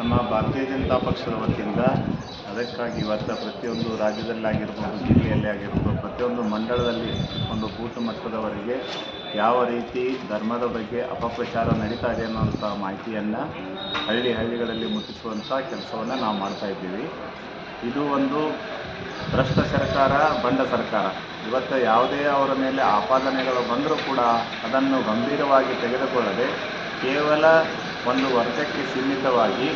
ನಮ್ಮ ಭಾರತೀಯ ಜನತಾ ಪಕ್ಷದ ವತಿಯಿಂದ ಅದಕ್ಕಾಗಿ ಇವತ್ತು ಪ್ರತಿಯೊಂದು ರಾಜ್ಯದಲ್ಲಾಗಿರ್ಬೋದು, ಜಿಲ್ಲೆಯಲ್ಲಿ ಆಗಿರ್ಬೋದು, ಪ್ರತಿಯೊಂದು ಮಂಡಳದಲ್ಲಿ ಒಂದು ಬೂತ್ ಮಟ್ಟದವರೆಗೆ ಯಾವ ರೀತಿ ಧರ್ಮದ ಬಗ್ಗೆ ಅಪಪ್ರಚಾರ ನಡೀತಾ ಇದೆ ಅನ್ನೋಂಥ ಮಾಹಿತಿಯನ್ನು ಹಳ್ಳಿ ಹಳ್ಳಿಗಳಲ್ಲಿ ಮುಟ್ಟಿಸುವಂಥ ಕೆಲಸವನ್ನು ನಾವು ಮಾಡ್ತಾ ಇದ್ದೀವಿ. ಇದು ಒಂದು ಭ್ರಷ್ಟ ಸರ್ಕಾರ, ಬಂಡ ಸರ್ಕಾರ. ಇವತ್ತು ಯಾವುದೇ ಅವರ ಮೇಲೆ ಆಪಾದನೆಗಳು ಬಂದರೂ ಕೂಡ ಅದನ್ನು ಗಂಭೀರವಾಗಿ ತೆಗೆದುಕೊಳ್ಳದೆ ಕೇವಲ ಒಂದು ವರ್ಷಕ್ಕೆ ಸೀಮಿತವಾಗಿ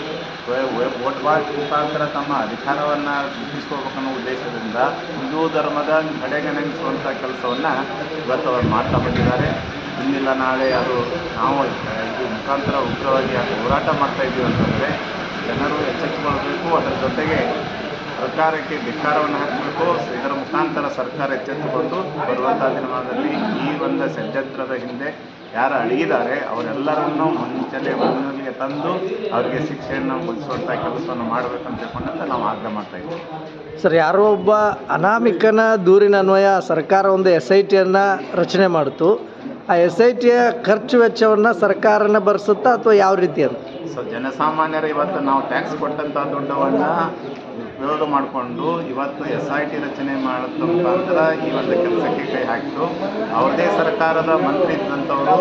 ವೋಟ್ ಬ್ಯಾಂಕ್ ಮುಖಾಂತರ ತಮ್ಮ ಅಧಿಕಾರವನ್ನು ಗಿಟ್ಟಿಸ್ಕೋಬೇಕನ್ನೋ ಉದ್ದೇಶದಿಂದ ಹಿಂದೂ ಧರ್ಮದ ಕಡೆಗಣಿಸುವಂಥ ಕೆಲಸವನ್ನು ಇವತ್ತು ಅವರು ಮಾಡ್ತಾ ಬಂದಿದ್ದಾರೆ. ಇನ್ನಿಲ್ಲ ನಾಳೆ ಅದು ನಾವು ಇದು ಮುಖಾಂತರ ಉಗ್ರವಾಗಿ ಹೋರಾಟ ಮಾಡ್ತಾ ಇದ್ದೀವಿ ಅಂತಂದರೆ ಜನರು ಎಚ್ಚೆತ್ತುಕೊಳ್ಬೇಕು. ಅದರ ಜೊತೆಗೆ ಸರ್ಕಾರಕ್ಕೆ ಧಿಕ್ಕಾರವನ್ನು ಹಾಕಬೇಕು. ಇದರ ಮುಖಾಂತರ ಸರ್ಕಾರ ಎಚ್ಚೆತ್ತುಕೊಂಡು ಬರುವಂಥ ದಿನಮಾನದಲ್ಲಿ ಈ ಒಂದು ಷಡ್ಯಂತ್ರದ ಹಿಂದೆ ಯಾರು ಅಡಗಿದ್ದಾರೆ ಅವರೆಲ್ಲರನ್ನೂ ಮುಂಚೆಲೆ ಮುನ್ನೆಲೆಗೆ ತಂದು ಅವರಿಗೆ ಶಿಕ್ಷೆಯನ್ನು ಮುಗಿಸುವಂಥ ಕೆಲಸವನ್ನು ಮಾಡಬೇಕಂತ ತಿಳ್ಕೊಂಡಂತ ನಾವು ಆಗ್ರಹ ಮಾಡ್ತಾ ಇದ್ದೀವಿ. ಸರ್, ಯಾರೋ ಒಬ್ಬ ಅನಾಮಿಕನ ದೂರಿನ ಅನ್ವಯ ಸರ್ಕಾರ ಒಂದು ಎಸ್ ಐ ಟಿಯನ್ನು ರಚನೆ ಮಾಡಿತು. ಆ ಎಸ್ ಐ ಟಿಯ ಖರ್ಚು ವೆಚ್ಚವನ್ನು ಸರ್ಕಾರನೇ ಭರಿಸುತ್ತಾ ಅಥವಾ ಯಾವ ರೀತಿ ಅಂತ ಸೊ ಜನಸಾಮಾನ್ಯರು ಇವತ್ತು ನಾವು ಟ್ಯಾಕ್ಸ್ ಕೊಟ್ಟಂಥ ದುಡ್ಡವನ್ನ ಉಪಯೋಗ ಮಾಡಿಕೊಂಡು ಇವತ್ತು ಎಸ್ ಐ ಟಿ ರಚನೆ ಮಾಡೋದ್ರ ಮುಖಾಂತರ ಈ ಒಂದು ಕೆಲಸಕ್ಕೆ ಕೈ ಹಾಕಿತು ಅವ್ರದೇ ಸರ್ಕಾರದ ಮಂತ್ರಿ ಇದ್ದಂಥವರು,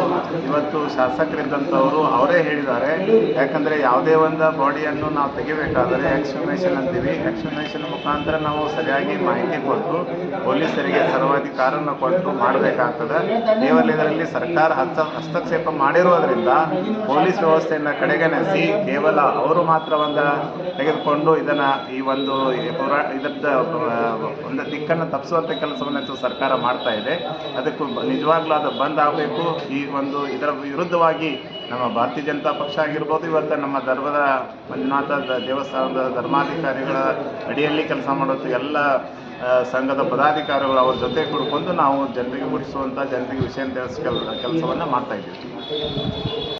ಇವತ್ತು ಶಾಸಕರಿದ್ದಂಥವರು ಅವರೇ ಹೇಳಿದ್ದಾರೆ. ಯಾಕಂದರೆ ಯಾವುದೇ ಒಂದು ಬಾಡಿಯನ್ನು ನಾವು ತೆಗಿಬೇಕಾದರೆ ಎಕ್ಸ್ಪ್ಲನೇಷನ್ ಅಂತೀವಿ. ಎಕ್ಸ್ಪ್ಲನೇಷನ್ ಮುಖಾಂತರ ನಾವು ಸರಿಯಾಗಿ ಮಾಹಿತಿ ಕೊಟ್ಟು ಪೊಲೀಸರಿಗೆ ಸರ್ವಾಧಿಕಾರನ ಕೊಟ್ಟು ಮಾಡಬೇಕಾಗ್ತದೆ. ಕೇವಲ ಇದರಲ್ಲಿ ಸರ್ಕಾರ ಹಸ್ತ ಹಸ್ತಕ್ಷೇಪ ಮಾಡಿರೋದ್ರಿಂದ ಪೊಲೀಸ್ ವ್ಯವಸ್ಥೆಯನ್ನು ಕಡೆಗಣಿಸಿ ಕೇವಲ ಅವರು ಮಾತ್ರ ಒಂದು ತೆಗೆದುಕೊಂಡು ಇದನ್ನು ಈ ಒಂದು ಹೋರಾ ಇದರದ ಒಂದು ದಿಕ್ಕನ್ನು ತಪ್ಪಿಸುವಂಥ ಕೆಲಸವನ್ನು ಸರ್ಕಾರ ಮಾಡ್ತಾ ಇದೆ. ಅದಕ್ಕೂ ನಿಜವಾಗ್ಲೂ ಅದು ಬಂದ್ ಆಗಬೇಕು. ಈ ಒಂದು ಇದರ ವಿರುದ್ಧವಾಗಿ ನಮ್ಮ ಭಾರತೀಯ ಜನತಾ ಪಕ್ಷ ಆಗಿರ್ಬೋದು, ಇವತ್ತು ನಮ್ಮ ಧರ್ಮದ ಮಂಜುನಾಥ ದೇವಸ್ಥಾನದ ಧರ್ಮಾಧಿಕಾರಿಗಳ ಅಡಿಯಲ್ಲಿ ಕೆಲಸ ಮಾಡೋದು, ಎಲ್ಲ ಸಂಘದ ಪದಾಧಿಕಾರಿಗಳು ಅವ್ರ ಜೊತೆ ಕುಡ್ಕೊಂಡು ನಾವು ಜನರಿಗೆ ಮುಟ್ಟಿಸುವಂಥ ಜನರಿಗೆ ವಿಷಯ ತಿಳಿಸ್ ಕೆಲಸವನ್ನು ಮಾಡ್ತಾ ಇದ್ದೀವಿ.